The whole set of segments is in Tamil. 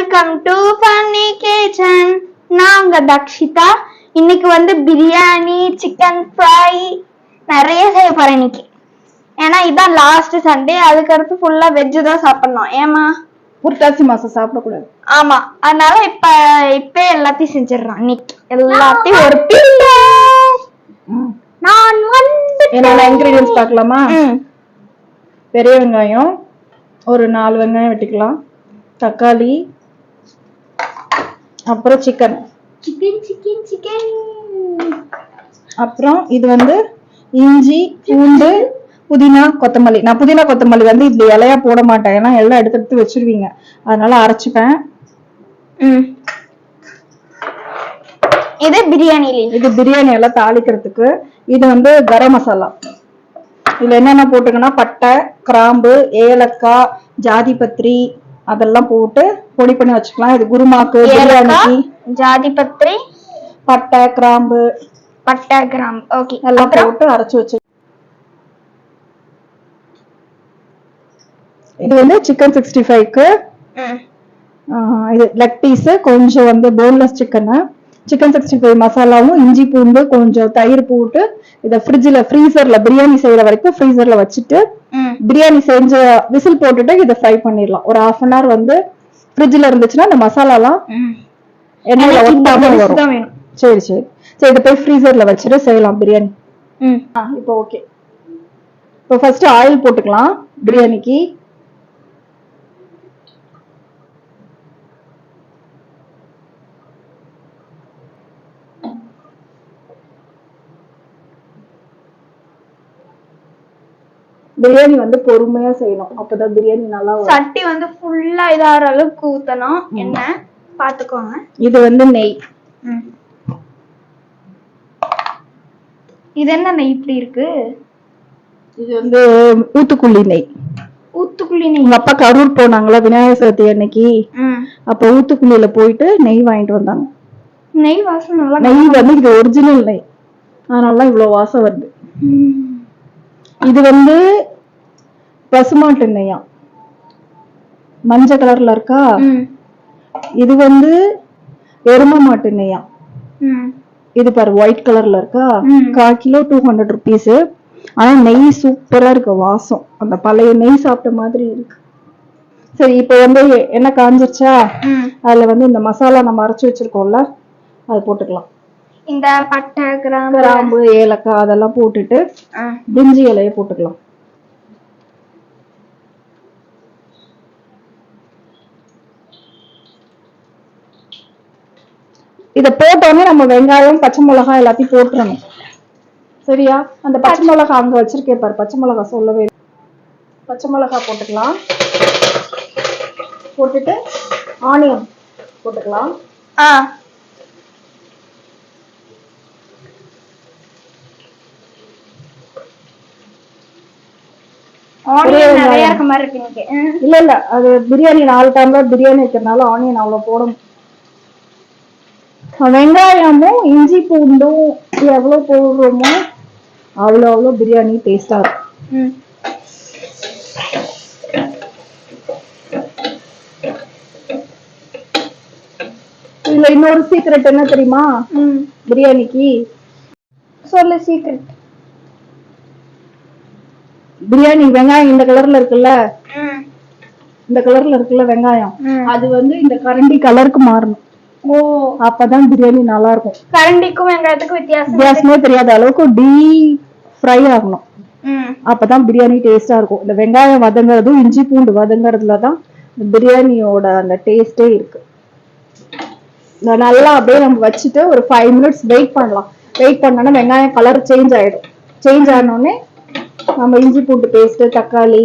வெல்கம் டு ஃபன்னி கிச்சன் நாங்க தக்ஷிதா. இன்னைக்கு வந்து பிரியாணி சிக்கன் ஃப்ரை நிறைய செய்ய போறேன் இன்னைக்கு. ஏன்னா இதான் லாஸ்ட் சண்டே அதுக்கடுத்து ஃபுல்லா வெஜ் தான் சாப்பிடணும். ஏமா புரட்டாசி மாசம் சாப்பிடக்கூடாது. ஆமா. அதனால இப்ப இப்ப எல்லாத்தையும் செஞ்சிடறோம் இன்னைக்கு. எல்லாத்தையும் ஒரு பிள்ளை நான் வந்து என்னென்ன இன்கிரீடியன்ஸ் பார்க்கலாமா? பெரிய வெங்காயம் ஒரு நாலு வெங்காயம் வெட்டிக்கலாம். தக்காளி அப்புறம் சிக்கன் சிக்கன் சிக்கன் சிக்கன் அப்புறம் இது வந்து இஞ்சி பூண்டு புதினா கொத்தமல்லி. நான் புதினா கொத்தமல்லி வந்து இப்படி இலையா போட மாட்டேன். ஏன்னா எல்லாம் எடுத்து எடுத்து வச்சிருவீங்க. அதனால அரைச்சிப்பேன். இது பிரியாணி இது பிரியாணி எல்லாம் தாளிக்கிறதுக்கு. இது வந்து கரம் மசாலா. இதுல என்னென்ன போட்டுக்கன்னா பட்டை கிராம்பு ஏலக்காய் ஜாதி பத்திரி அதெல்லாம் போட்டு பொடி பண்ணி வச்சுக்கலாம். இது குருமாக்கு பிரியாணிக்கு. ஜாதி பத்திரி பட்டை கிராம்பு பட்டை கிராம் ஓகே. எல்லாம் போட்டு அரைச்சு வச்சு இது வந்து சிக்கன் சிக்ஸ்டி ஃபைவ்க்கு இது லெக் பீஸ் கொஞ்சம் வந்து boneless chicken. Chicken sixty five மசாலாவும் இஞ்சி பூண்டு கொஞ்சம் தயிர் போட்டு இதை ஃப்ரிட்ஜில் ஃப்ரீசர்ல பிரியாணி செய்யற வரைக்கும் ஃப்ரீசர்ல வச்சுட்டு பிரியாணி செஞ்ச விசில் போட்டுட்டு இதை ஃப்ரை பண்ணிடலாம். ஒரு ஹாஃப் அன் ஹவர் வந்து ஃப்ரிட்ஜில் இருந்துச்சுன்னா இந்த மசாலாலாம் எண்ணெயில ஒட்டாம வரும். சரி சரி. சரி இதை போய் ஃப்ரீசர்ல வச்சுட்டு செய்யலாம் பிரியாணி. இப்போ ஓகே இப்போ ஃபர்ஸ்ட் ஆயில் போட்டுக்கலாம் பிரியாணிக்கு. பிரியாணி வந்து பொறுமையா செய்யணும். அப்பதான் பிரியாணி நல்லா வரும். சட்டி வந்து ஃபுல்லா இதாகிற அளவுக்கு ஊத்தணும். என்ன? பாத்துக்கோங்க. இது வந்து நெய். இது என்ன இப்படி இருக்கு? இது வந்து ஊத்துக்குள்ளி நெய். ஊத்துக்குள்ளி நெய். உங்க அப்பா கரூர் போனாங்களா விநாயகர் சதுர்த்தி அன்னைக்கு. அப்ப ஊத்துக்குள்ளியில போயிட்டு நெய் வாங்கிட்டு வந்தாங்க. நெய் வாசனை நல்லா நெய் வந்து இது ஒரிஜினல் நெய். அதனாலதான் இவ்வளவு வாசம் வருது. இது வந்து பசுமாட்டு நெய்யா மஞ்சள் கலர்ல இருக்கா. இது வந்து எரும மாட்டு நெய்யா ம். இது பாரு ஒயிட் கலர்ல இருக்கா. கால் கிலோ டூ ஹண்ட்ரட் ருபீஸ் ஆனா நெய் சூப்பரா இருக்கு வாசம். அந்த பழைய நெய் சாப்பிட்ட மாதிரி இருக்கு. சரி இப்போ வந்து என்ன காஞ்சிருச்சா. அதுல வந்து இந்த மசாலா நம்ம அரைச்சு வச்சிருக்கோம்ல அது போட்டுக்கலாம். இந்த பட்டை கிராம்பு. கிராம்பு ஏலக்காய் அதெல்லாம் போட்டுட்டு. பிரிஞ்சி இலையை போட்டுக்கலாம். இத போட்டோன்னே நம்ம வெங்காயம் பச்சை மிளகாய் எல்லாத்தையும் போட்டுறணும். சரியா? அந்த பச்சை மிளகாய் அங்க வச்சிருக்கேன் பாரு. பச்சை மிளகாய் சொல்லவே. பச்சை மிளகாய் போட்டுக்கலாம். போட்டுட்டு ஆனியன் போட்டுக்கலாம். ஆ ஆனியன் நிறைய இருக்க மாதிரி இருக்கு இன்னைக்கு ம். இல்ல இல்ல அது பிரியாணி நாலு டம்ளர் பிரியாணி வைக்கிறதுனால ஆனியன் அவ்வளவு போடும். வெங்காயமும் இஞ்சி பூண்டும் எவ்வளவு போடுறோமோ அவ்வளோ அவ்வளோ பிரியாணி டேஸ்டா இருக்கும். இதுல இன்னொரு சீக்ரெட் என்ன தெரியுமா. பிரியாணிக்கு சொல்லு சீக்கிரம் பிரியாணி வெங்காயம் இந்த கலர்ல இருக்குல்ல. இந்த கலர்ல இருக்குல்ல வெங்காயம். அது வந்து இந்த கரண்டி கலருக்கு மாறணும். ஓ. அப்பதான் பிரியாணி நல்லா இருக்கும் கரண்டிக்கும் வெங்காயத்துக்கும் வித்தியாசம் வித்தியாசமே தெரியாத அளவுக்கு டீ ஃப்ரை ஆகணும். அப்பதான் பிரியாணி டேஸ்டா இருக்கும். இந்த வெங்காயம் வதங்குறதும் இஞ்சி பூண்டு வதங்குறதுல தான் பிரியாணியோட அந்த டேஸ்டே இருக்கு. நல்லா அப்படியே நம்ம வச்சுட்டு ஒரு ஃபைவ் மினிட்ஸ் வெயிட் பண்ணலாம். வெயிட் பண்ணோன்னா வெங்காயம் கலர் சேஞ்ச் ஆயிடும். சேஞ்ச் ஆனோடனே நம்ம இஞ்சி பூண்டு பேஸ்ட் தக்காளி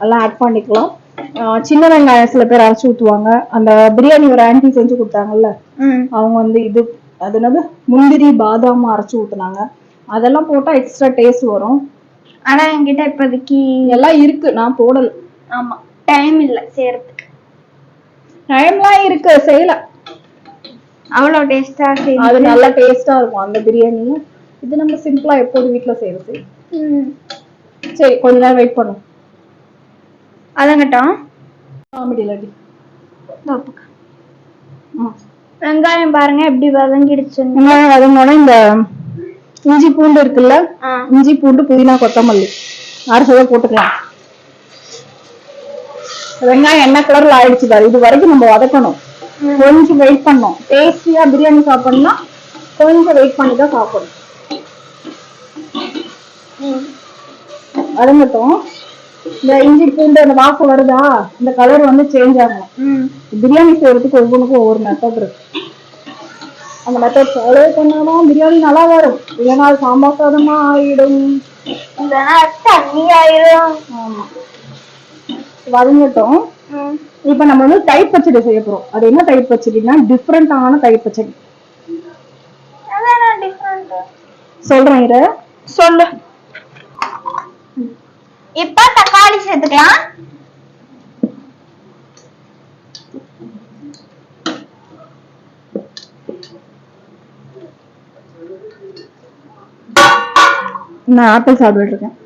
எல்லாம் ஆட் பண்ணிக்கலாம். சின்ன வெங்காயம் சில பேர் அரைச்சு ஊத்துவாங்க. அந்த பிரியாணி ஒரு ஆன்டி செஞ்சு கொடுத்தாங்கல்ல. அவங்க வந்து இது அது என்னது? முந்திரி பாதாம் அரைச்சு ஊத்துனாங்க. அதெல்லாம் போட்டா எக்ஸ்ட்ரா டேஸ்ட் வரும். ஆனா என்கிட்ட இப்போதைக்கு எல்லாம் இருக்கு. நான் போடல. ஆமா. டைம் இல்ல செய்யறதுக்கு டைம்லாம் இருக்கு. செய்யல. அவ்வளவு டேஸ்டா அது செய்யும் நல்லா டேஸ்டா இருக்கும் அந்த பிரியாணியும். இது நம்ம சிம்பிளா எப்போது வீட்ல செய்யறது. சரி கொஞ்ச நேரம் வெயிட் பண்ணும். அதங்கட்டும். வெங்காயம் பாருங்க எப்படி வதங்கிடுச்சுன்னு. வெங்காயம் வதங்கினோடனே இந்த இஞ்சி பூண்டு இருக்குல்ல. இஞ்சி பூண்டு புதினா கொத்தமல்லி. அரைச்சதை போட்டுக்கலாம். வெங்காயம் என்ன கலர்ல ஆயிடுச்சு பாரு இது வரைக்கும் நம்ம வதக்கணும். கொஞ்சம் வெயிட் பண்ணணும். டேஸ்டியா பிரியாணி சாப்பிடணும்னா கொஞ்சம் வெயிட் பண்ணி தான் சாப்பிடணும். வதங்கட்டும் இந்த இஞ்சி பூண்டு அந்த வாசம் வருதா? இந்த கலர் வந்து சேஞ்ச் ஆகணும் ம். பிரியாணி செய்யறதுக்கு ஒவ்வொன்றுக்கும் ஒவ்வொரு மெத்தட் இருக்கு. அந்த மெத்தட் ஃபாலோ பண்ணாதான் பிரியாணி நல்லா வரும். இல்லைன்னா அது சாம்பார் சாதமா ஆயிடும். இல்லைன்னா தண்ணி ஆயிரும். ஆமா. வதங்கட்டும். இப்ப நம்ம வந்து தயிர் பச்சடி செய்ய போறோம். அது என்ன தயிர் பச்சடினா டிஃப்ரெண்டான தயிர் பச்சடி? சொல்றேன் இத சொல்லு. இப்ப தக்காளி சேர்த்துக்கலாம். நான் ஆப்பிள் சாப்பிட்டு இருக்கேன்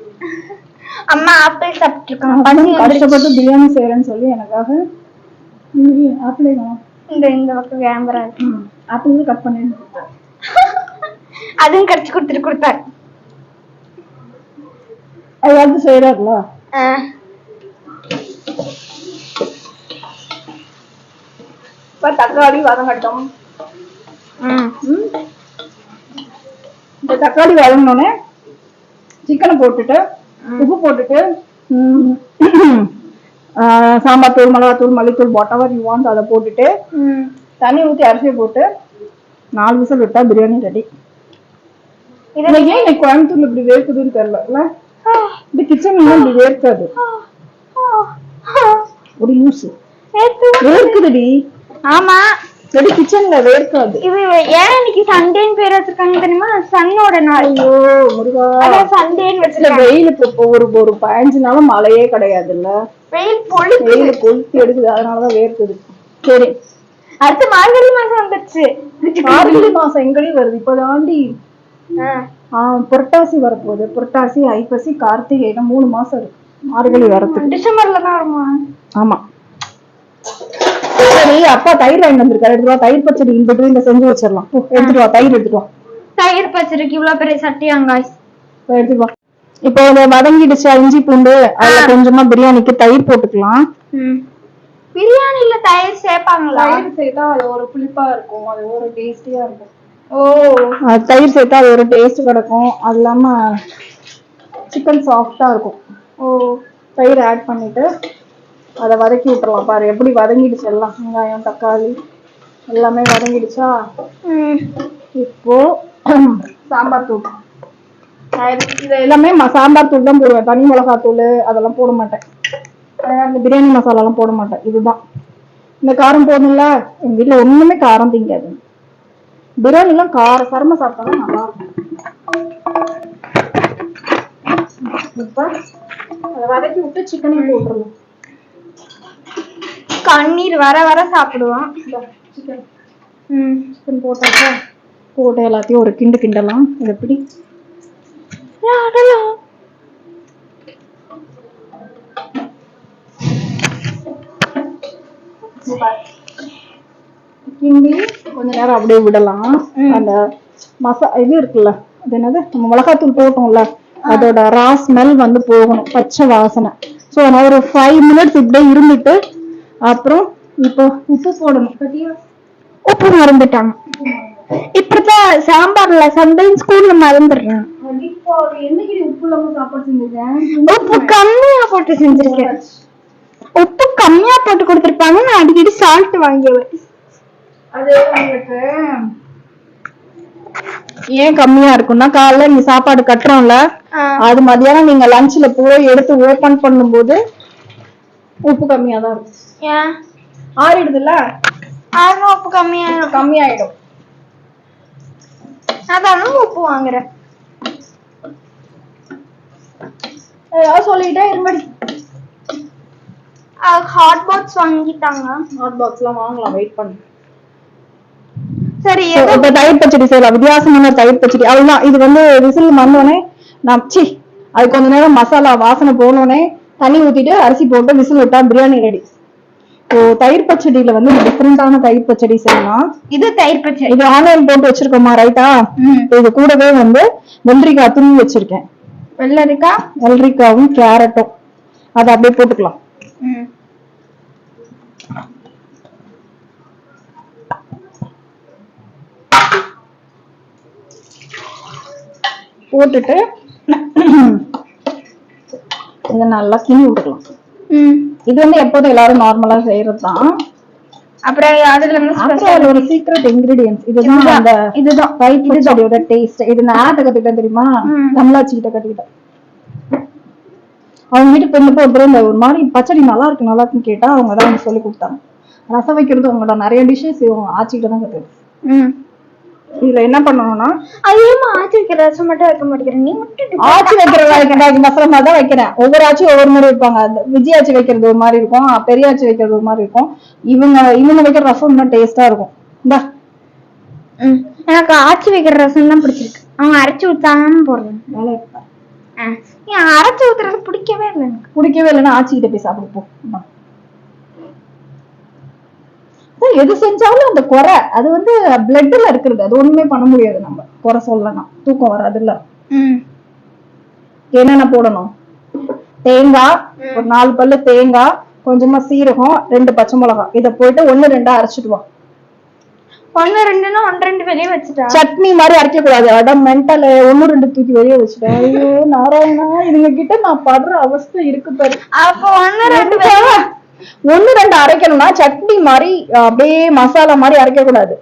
அம்மா ஆப்பிள் சாப்பிட்டுருக்காங்க. பசி வந்துருச்சு. கஷ்டப்பட்டு பிரியாணி செய்யறேன்னு சொல்லி எனக்காக ஆப்பிளே இந்த இந்த பக்கம் இருக்கு. ஆப்பிள் கட் பண்ணி அதுவும் கடிச்சு கொடுத்துட்டு கொடுத்தாரு அதாவது செய்யறாருல ஆ. இப்ப தக்காளி வதங்கட்டும். இந்த தக்காளி வதங்கினோடனே சிக்கனை போட்டுட்டு உப்பு போட்டுட்டு சாம்பார் தூள் மிளகாத்தூள் மல்லித்தூள் whatever you want அதை போட்டுட்டு. தண்ணி ஊற்றி அரிசியை போட்டு நாலு விசில் விட்டா பிரியாணி ரெடி இது இன்னைக்கு ஏன் இன்னைக்கு கோயம்புத்தூர்ல இப்படி வேர்க்குதுன்னு தெரியல இந்த கிச்சன்ல இப்படி வேர்க்காது. ஒரு லூசு வேர்க்குதுடி. ஆமா. சரி கிச்சன்ல வேர்க்காது. இது ஏன் இன்னைக்கு சண்டேன்னு பேர் வச்சிருக்காங்க தெரியுமா? சன்னோட நாள். ஐயோ முருகா. சண்டேன்னு வச்சிருக்காங்க. வெயிலுக்கு இப்போ ஒரு ஒரு பதினஞ்சு நாளும் மழையே கிடையாது இல்ல வெயில் பொழு வெயில் கொளுத்தி எடுக்குது. அதனாலதான் வேர்க்குது. சரி. அடுத்து மார்கழி மாசம் வந்துருச்சு. மார்கழி மாசம் எங்களையும் வருது. இப்போ தாண்டி ஆ. ஆஹ் புரட்டாசி வரப்போகுது. புரட்டாசி ஐப்பசி கார்த்திகை இன்னும் மூணு மாசம் இருக்கு. மார்கழி வரத்துக்கு. டிசம்பர்ல தான் வருமா? ஆமா. சரி அப்பா தயிர் வாங்கி வந்திருக்காரு. எடுத்துட்டு வா. தயிர் பச்சடி இன்பட்டு இந்த செஞ்சு வச்சிடலாம். போ, எடுத்துட்டு வா. தயிர் எடுத்துட்டு வா. தயிர் பச்சடிக்கு இவ்வளவு பெரிய சட்டியாங்காய் எடுத்துட்டு வா. இப்போ இதை வதங்கிடுச்சா? இஞ்சி பூண்டு அதுல கொஞ்சமா பிரியாணிக்கு தயிர் போட்டுக்கலாம். பிரியாணில தயிர் சேர்ப்பாங்களா? தயிர் சேர்த்தா அது ஒரு புளிப்பா இருக்கும். அது ஒரு டேஸ்டியா இருக்கும். அது தயிர் சேர்த்தா அது ஒரு டேஸ்ட் கிடைக்கும். அது இல்லாம சிக்கன் சாஃப்டா இருக்கும். ஓ. தயிர் ஆட் பண்ணிட்டு அதை வதக்கி விட்டுறலாம் பாரு. எப்படி வதங்கிடுச்சு எல்லாம்? வெங்காயம் தக்காளி எல்லாமே வதங்கிடுச்சா. இப்போ சாம்பார் தூள். இது- எல்லாமே சாம்பார் தூள் தான் போடுவேன். தனி மிளகாய் தூள் அதெல்லாம் போட மாட்டேன். அஹ் இந்த பிரியாணி மசாலாலாம் போட மாட்டேன். இதுதான். இந்த காரம் போடணும்ல? எங்க வீட்ல ஒண்ணுமே காரம் திங்காது. பிரியாணிலாம் கார சரம சாப்பிட்டா நல்லா இருக்கும். இப்ப அதை வதக்கி விட்டு சிக்கனையும் போட்டுருலாம் கண்ணீர் வர வர சாப்பிடுவான். சிக்கன் ம். சிக்கன் போட்டாச்சா போட்டு எல்லாத்தையும் ஒரு கிண்டு கிண்டலாம். இது எப்படி? ஆடலாம். கிண்டி கொஞ்ச நேரம் அப்படியே விடலாம். அந்த மசா இது இருக்குல்ல அது என்னது? நம்ம மிளகாத்தூள் போட்டோம்ல அதோட ரா ஸ்மெல் வந்து போகணும் பச்சை வாசனை. ஸோ நான் ஒரு ஃபைவ் மினிட்ஸ் இப்படியே இருந்துட்டு அப்புறம் இப்போ உப்பு போடணும்? உப்பு மறந்துட்டாங்க. இப்படிதான் சாம்பார்ல சம்டைம் ஸ்கூல்ல மறந்துடுறேன். உப்பு கம்மியா போட்டு செஞ்சிருக்கேன். உப்பு கம்மியா போட்டு கொடுத்திருப்பாங்க நான் அடிக்கடி சால்ட் வாங்கிடுவேன். அது உங்களுக்கு? ஏன் கம்மியா இருக்கும்னா காலைல நீங்க சாப்பாடு கட்டுறோம்ல அது மதியானம் நீங்க லஞ்ச்ல போய் எடுத்து ஓபன் பண்ணும்போது உப்பு கம்மியா தான் இருக்கும். ஏன்? ஆறிடுதுல்ல? அதனால உப்பு கம்மியா கம்மியாயிடும். அதான் உப்பு வாங்குறேன். ஏதாவது சொல்லிட்டே இருமடி ஹாட் பாக்ஸ் வாங்கிட்டாங்க. ஹாட் பாக்ஸ் எல்லாம் வாங்கலாம் வெயிட் பண்ணு. சரி இப்ப தயிர் பச்சடி செய்யலாம். வித்தியாசமான தயிர் பச்சடி. அவ்வளவுதான். இது வந்து விசில் வந்தோடனே நான் சி அது கொஞ்ச நேரம் மசாலா வாசனை போனோடனே தண்ணி ஊத்திட்டு அரிசி போட்டு விசில் விட்டா பிரியாணி ரெடி இப்போ தயிர் பச்சடியில வந்து டிஃப்ரெண்டான தயிர் பச்சடி செய்யலாம். இது தயிர் பச்சடி. இது ஆனியன் போட்டு வச்சிருக்கோமா ரைட்டா இது கூடவே வந்து வெள்ளரிக்காய் துருவி வச்சிருக்கேன். வெள்ளரிக்காய் வெள்ளரிக்காவும் கேரட்டும். அதை அப்படியே போட்டுக்கலாம். போட்டுட்டு இதை நல்லா கிண்டி விட்டுக்கலாம் இது வந்து எப்போதும் எல்லாரும் நார்மலா செய்யறது தான் அப்புறம் அதுல அதுல ஒரு சீக்ரெட் இன்கிரீடியன்ஸ் இதுதான் அந்த இதுதான், தயிர் பச்சடியோட டேஸ்ட் இது நான் யார்கிட்ட கத்துக்கிட்டேன் தெரியுமா? ம். தமிழாச்சி கிட்ட கத்துக்கிட்டேன். அவங்க வீட்டுக்கு போயிருந்தப்போ ஒரு தடவை ஒரு மாதிரி பச்சடி நல்லா இருக்கு நல்லா இருக்குன்னு கேட்டா அவங்க தான் சொல்லி கொடுத்தாங்க. ரசம் வைக்கிறது அவங்களோட நிறைய டிஷ்ஷஸ் இவங்க ஆச்சிக்கிட்ட தான் கத்துக்கிட்டேன் இதுல என்ன பண்ணணும்னா அதிகமா ஆச்சி வைக்கிற ரசம் மட்டும் வைக்க மாட்டேங்கிறேன் நீ மட்டும் ஆச்சி வைக்கிற மசாலா மாதிரி தான் வைக்கிறேன். ஒவ்வொரு ஆச்சி ஒவ்வொரு மாதிரி வைப்பாங்க. விஜய் ஆச்சி வைக்கிறது ஒரு மாதிரி இருக்கும் பெரிய ஆச்சி வைக்கிறது ஒரு மாதிரி இருக்கும். இவங்க இவங்க வைக்கிற ரசம் இன்னும் டேஸ்டா இருக்கும். இந்தா. எனக்கு ஆச்சி வைக்கிற ரசம் தான் பிடிச்சிருக்கு. அவங்க அரைச்சி ஊத்தாம போடுறேன். வேலை இருப்பா. ஆ நீ அரைச்சி ஊத்துறது பிடிக்கவே இல்லை எனக்கு. பிடிக்கவே இல்லைன்னா ஆச்சி கிட்ட போய் சாப்பிடு போ. இந்தா. அதான் எது செஞ்சாலும் அந்த குறை. அது வந்து பிளட்ல இருக்கிறது. அது ஒண்ணுமே பண்ண முடியாது நம்ம. குறை சொல்லலாம் தூக்கம் வராது இல்ல என்னென்ன போடணும்? தேங்காய் ஒரு நாலு பல்லு தேங்காய் கொஞ்சமா சீரகம் ரெண்டு பச்சை மிளகாய். இதை போயிட்டு ஒண்ணு ரெண்டா அரைச்சிட்டு வா. ஒன்னு ரெண்டுன்னா ஒன்று ரெண்டு வெளியே வச்சுட்டா? சட்னி மாதிரி அரைக்க கூடாது அடம் மென்டல் ஒண்ணு ரெண்டு தூக்கி வெளியே வச்சுட்டேன் ஐயோ நாராயணா இதுங்க கிட்ட நான் படுற அவஸ்தை இருக்கு பாரு. அப்போ ஒன்னு ரெண்டு ஒண்ணு ரெண்டு அரைக்கணும்னா சட்னி மாதிரி அப்படியே மசாலா மாதிரி அரைக்க கூடாது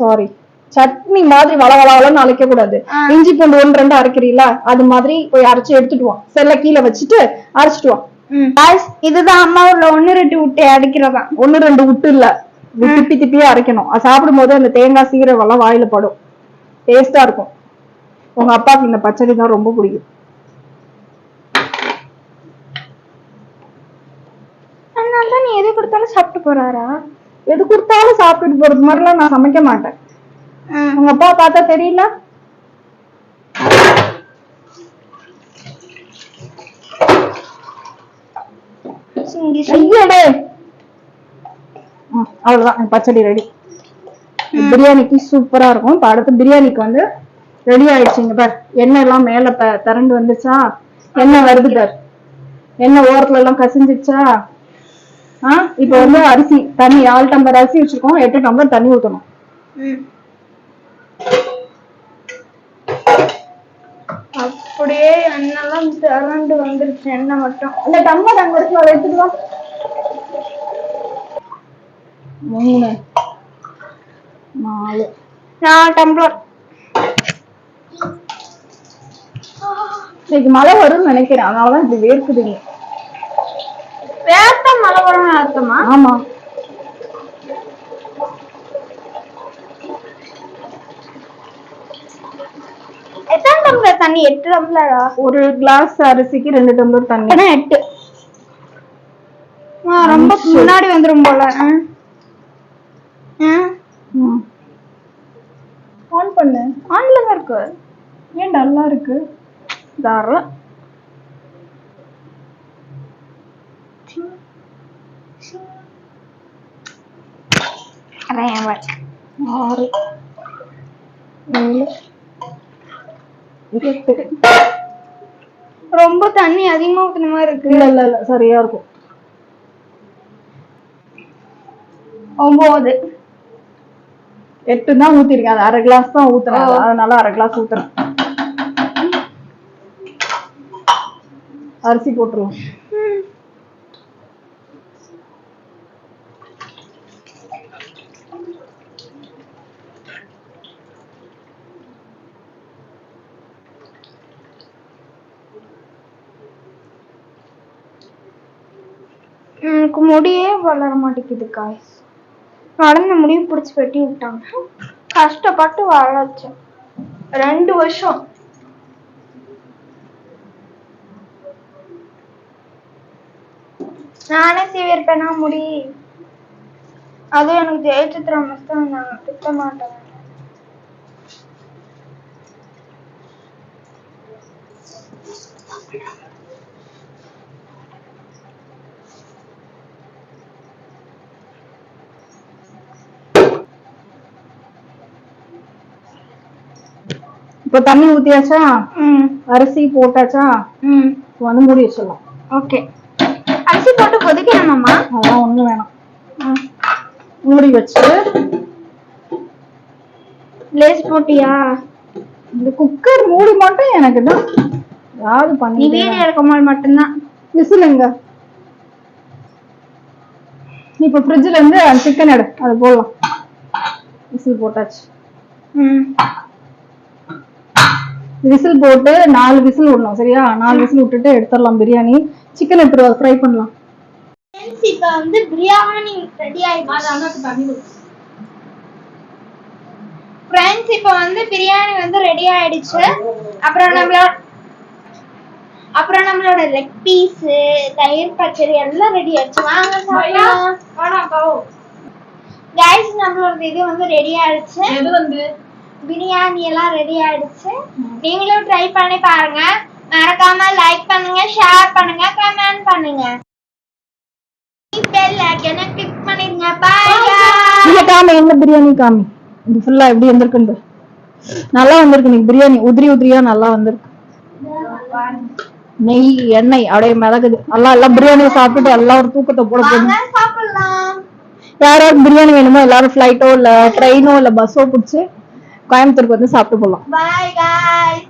சாரி சட்னி மாதிரி வள வள வளன்னு அரைக்க கூடாது. இஞ்சி பூண்டு ஒன்று ரெண்டு அரைக்கிறீங்களா அது மாதிரி போய் அரைச்சு எடுத்துட்டு வா செல்ல கீழே வச்சுட்டு அரைச்சிட்டு வா ம். Guys, இதுதான் அம்மா உள்ள ஒன்னு ரெண்டு விட்டு அடிக்கிறதா ஒண்ணு ரெண்டு விட்டு இல்ல. திப்பி திப்பியே அரைக்கணும். அது சாப்பிடும் போது அந்த தேங்காய் சீரகம் எல்லாம் வாயில படும். டேஸ்டா இருக்கும். உங்க அப்பாவுக்கு இந்த பச்சடி தான் ரொம்ப பிடிக்கும் அதனால தான் நீ எது கொடுத்தாலும் சாப்பிட்டு போறாரா? எது கொடுத்தாலும் சாப்பிட்டுட்டு போறது மாதிரிலாம் நான் சமைக்க மாட்டேன். உங்க அப்பா பார்த்தா தெரியல? ஐயடே அவ்வளவுதான். பச்சடி ரெடி பிரியாணிக்கு சூப்பரா இருக்கும். இப்ப அடுத்து பிரியாணிக்கு வந்து ரெடி ஆயிடுச்சுங்க பார். எண்ணெய் எல்லாம் மேல திரண்டு வந்துச்சா? எண்ணெய் வருது பார். எண்ணெய் ஓரத்துல எல்லாம் கசிஞ்சிச்சா? ஆ இப்ப வந்து அரிசி தண்ணி ஆள் டம்ளர் அரிசி வச்சிருக்கோம். எட்டு டம்ளர் தண்ணி ஊத்தணும். அப்படியே எண்ணெல்லாம் திரண்டு வந்துருச்சு எண்ணெய் மட்டும். அந்த டம்ளர் அங்க இருக்கு அதை எடுத்துட்டு வா. மூணு நாலு. நான் டம்ளர். இன்னைக்கு மழை வரும்னு நினைக்கிறேன். அதனாலதான் இப்படி வேர்க்குதுங்க. மழை வரும் அர்த்தமா ஆமா. எத்தனை டம்ளர் தண்ணி? எட்டு டம்ளரா? ஒரு கிளாஸ் அரிசிக்கு ரெண்டு டம்ளர் தண்ணி. அதான் எட்டு. ரொம்ப முன்னாடி வந்துரும் போல. ஆன் பண்ணு. ஆன்ல தான் இருக்கு. ஏன் டல்லா இருக்கு? தாராளம் என் work. ஆறு ஏழு எட்டு ரொம்ப தண்ணி அதிகமா ஊத்துன மாதிரி இருக்கு. இல்ல இல்ல இல்ல சரியா இருக்கும். ஒன்பது எட்டு தான் ஊத்திருக்கேன். அது அரை கிளாஸ் தான் ஊத்துறேன். அதனால அரை கிளாஸ் ஊத்துறேன். அரிசி போட்டுருவோம். எனக்கு முடியே வளர மாட்டேங்குது காய்ஸ் வளர்ந்த முடிவு பிடிச்சி வெட்டி விட்டாங்க. கஷ்டப்பட்டு வளர்ச்சேன் ரெண்டு வருஷம். நானே சீவிருப்பேனா முடி? அது எனக்கு ஜெயசித்ரா மிஸ் தான் நான் திட்ட மாட்டேன். இப்போ தண்ணி ஊத்தியாச்சா? ம். அரிசி போட்டாச்சா? இப்போ வந்து மூடி வச்சிடலாம். ஓகே. அரிசி போட்டு கொதிக்கணுமாம்மா? அதெல்லாம் ஒண்ணும் வேணாம். மூடி வச்சு. லேஸ் போட்டியா? இந்த குக்கர் மூடி மட்டும் எனக்கு தான். யாரு நீ பண்ணி வீடியோ இருக்கும்போது மட்டும்தான். விசிலுங்க இப்போ ஃப்ரிட்ஜ்ல இருந்து சிக்கன் எடு. அது போடலாம். விசில் போட்டாச்சு. ம். விசில் போட்டு நாலு விசில் விடணும் சரியா? நாலு விசில் விட்டுட்டு எடுத்துடலாம் பிரியாணி. சிக்கன் எடுத்துருவா ஃப்ரை பண்ணலாம்? இப்போ வந்து பிரியாணி ரெடி ஆயிடுச்சு. ஃப்ரெண்ட்ஸ் இப்போ வந்து பிரியாணி வந்து ரெடி ஆயிடுச்சு. அப்புறம் நம்மளோட அப்புறம் நம்மளோட லெக் பீஸ் தயிர் பச்சடி எல்லாம் ரெடி ஆயிடுச்சு. வாங்க சாப்பிடலாம். கைஸ் நம்மளோட இது வந்து ரெடி ஆயிடுச்சு. எது வந்து? பிரியாணி எல்லாம் ரெடி ஆயிடுச்சு. நீங்களும் ட்ரை பண்ணி பாருங்க. மறக்காம லைக் பண்ணுங்க ஷேர் பண்ணுங்க கமெண்ட் பண்ணுங்க. பெல் ஐக்கனை கிளிக் பண்ணிருங்க. பாய் இல்ல காமி என்ன பிரியாணி காமி? இது ஃபுல்லா எப்படி வந்திருக்குன்னு. நல்லா வந்திருக்கு நீ பிரியாணி. உதிரி உதிரியா நல்லா வந்திருக்கு. நெய் எண்ணெய் அப்படியே மிளகுது. எல்லாம் எல்லாம் பிரியாணி சாப்பிட்டுட்டு எல்லாம் ஒரு தூக்கத்தை போட போகுது. சாப்பிடலாம். யாராவது பிரியாணி வேணுமோ எல்லாரும் ஃபிளைட்டோ இல்ல ட்ரெயினோ இல்ல பஸ்ஸோ பிடிச்சி கோயம்புத்தூருக்கு வந்து சாப்பிட்டு போகலாம் பாய் காய்